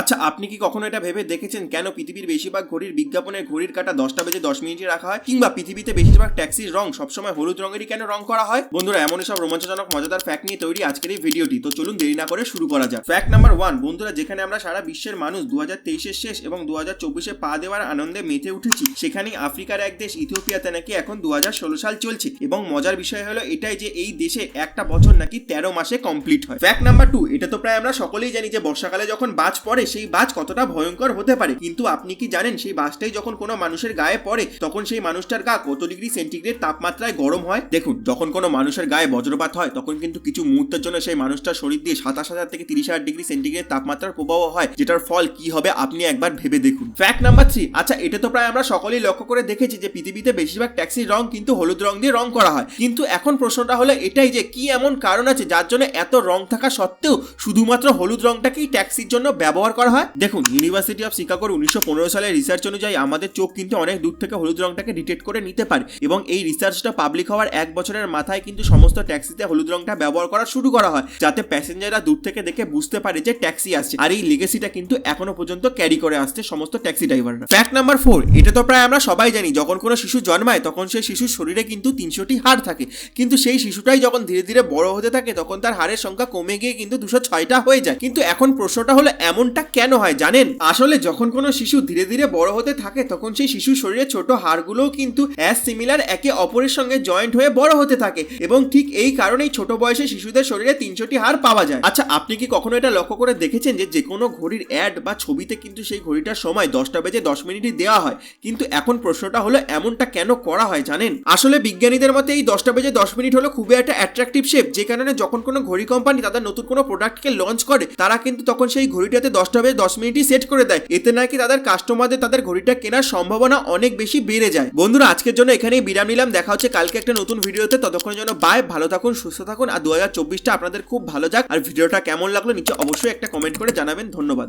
আচ্ছা আপনি কি কখনো এটা ভেবে দেখেছেন কেন পৃথিবীর বেশিরভাগ ঘড়ির বিজ্ঞাপনের ঘড়ির কাটা দশটা বেজে দশ মিনিটে রাখা হয়? কিংবা পৃথিবীতে বেশিরভাগ ট্যাক্সির রং সবসময় হলুদ রঙেরই কেন রং করা হয়? বন্ধুরা এমন সব রোমাঞ্চজনক, মজাদার ফ্যাক্ট নিয়ে তৈরি আজকের এই ভিডিওটি। তো চলুন দেরি না করে শুরু করা যাক। ফ্যাক্ট নাম্বার ওয়ান বন্ধুরা, যেখানে আমরা সারা বিশ্বের মানুষ দু হাজার তেইশের শেষ এবং দু হাজার চব্বিশে পা দেওয়ার আনন্দে মেতে উঠেছি, সেখানেই আফ্রিকার এক দেশ, ইথিওপিয়াতে নাকি এখন দু হাজার ষোলো সাল চলছে। এবং মজার বিষয় হলো এটাই যে এই দেশে একটা বছর নাকি তেরো মাসে কমপ্লিট হয়। ফ্যাক্ট নাম্বার টু এটা তো প্রায় আমরা সকলেই জানি যে বর্ষাকালে যখন বাজ পড়ে সেই বাজ কতটা ভয়ঙ্কর হতে পারে? কিন্তু আপনি কি জানেন, সেই বাজটাই যখন কোনো মানুষের গায়ে পড়ে, তখন সেই মানুষটার গা কত ডিগ্রি সেন্টিগ্রেড তাপমাত্রায় গরম হয়? দেখুন, যখন কোনো মানুষের গায়ে বজ্রপাত হয়, তখন কিন্তু কিছু মুহূর্তের জন্য সেই মানুষটার শরীর দিয়ে সাতাশ হাজার থেকে তিরিশ হাজার ডিগ্রি সেন্টিগ্রেড তাপমাত্রার প্রবাহ হয়, যেটার ফল কি হবে আপনি একবার ভেবে দেখুন। ফ্যাক্ট নাম্বার থ্রি আচ্ছা এটা তো প্রায় আমরা সকলেই লক্ষ্য করে দেখেছি যে পৃথিবীতে বেশিরভাগ ট্যাক্সির রং কিন্তু হলুদ রং দিয়ে রং করা হয়। কিন্তু এখন প্রশ্নটা হলো এটাই যে কি এমন কারণ আছে যার জন্য এত রং থাকা সত্ত্বেও শুধুমাত্র হলুদ রংটাকেই ট্যাক্সির জন্য ব্যবহার করা হয়? দেখুন ইউনিভার্সিটি অফ শিকাগোর উনিশশো সালের রিসার্চ অনুযায়ী আমাদের চোখ কিন্তু অনেক দূর থেকে হলুদ রংটাকে ডিটেক্ট করে নিতে পারে এবং এই রিসার্চটা পাবলিক হওয়ার এক বছরের মাথায় কিন্তু সমস্ত ট্যাক্সিতে হলুদ রংটা ব্যবহার করা শুরু করা হয়, যাতে প্যাসেঞ্জাররা দূর থেকে দেখে বুঝতে পারে যে ট্যাক্সি আসছে। আর এই লেগেসিটা কিন্তু এখনও পর্যন্ত ক্যারি করে আসছে সমস্ত ট্যাক্সি ড্রাইভাররা ফ্যাক্ট নাম্বার ফোর এটা তো প্রায় আমরা সবাই জানি, যখন কোনো শিশু জন্মায়, তখন সেই শিশুর শরীরে কিন্তু তিনশোটি হাড় থাকে। কিন্তু সেই শিশুটাই যখন ধীরে ধীরে বড় হতে থাকে, তখন তার হাড়ের সংখ্যা কমে গিয়ে কিন্তু দুশো ছয়টা হয়ে যায়। কিন্তু এখন প্রশ্নটা হলো, এমনটা কেন হয় জানেন? আসলে যখন কোনো শিশু ধীরে ধীরে বড় হতে থাকে, তখন সেই শিশুর শরীরে ছোট হাড়গুলোও কিন্তু অ্যাজ সিমিলার একে অপরের সঙ্গে জয়েন্ট হয়ে বড় হতে থাকে এবং ঠিক এই কারণেই ছোট বয়সে শিশুদের শরীরে তিনশোটি হাড় পাওয়া যায়। আচ্ছা আপনি কি কখনো এটা লক্ষ্য করে দেখেছেন যে যে কোনো ঘড়ির অ্যাড বা ছবিতে কিন্তু সেই ঘড়িটার সময় দশটা বেজে দশ মিনিটই দেওয়া হয়? কিন্তু এখন প্রশ্নটা হলো, এমনটা কেন করা হয় জানেন? আসলে বিজ্ঞানীদের মতে এই দশটা বেজে দশ মিনিট হলো খুবই একটা অ্যাট্রাকটিভ শেপ যে কারণে যখন কোনো ঘড়ি কোম্পানি তাদের নতুন কোনো প্রোডাক্টকে লঞ্চ করে, তারা কিন্তু তখন সেই ঘড়িটাতে দশটা বেজে দশ মিনিটই সেট করে দেয়। এতে নাকি তাদের কাস্টমারদের তাদের ঘড়িটা কেনার সম্ভাবনা অনেক বেশি বেড়ে যায়। বন্ধুরা, আজকের জন্য এখানেই বিরাম নিলাম। দেখা হচ্ছে কালকে একটা নতুন ভিডিওতে। ততক্ষণের জন্য বাই ভালো থাকুন, সুস্থ থাকুন। আর দু আপনাদের খুব ভালো যাক। আর ভিডিওটা কেমন লাগল নিচে অবশ্যই একটা কমেন্ট করে জানাবেন। ধন্যবাদ।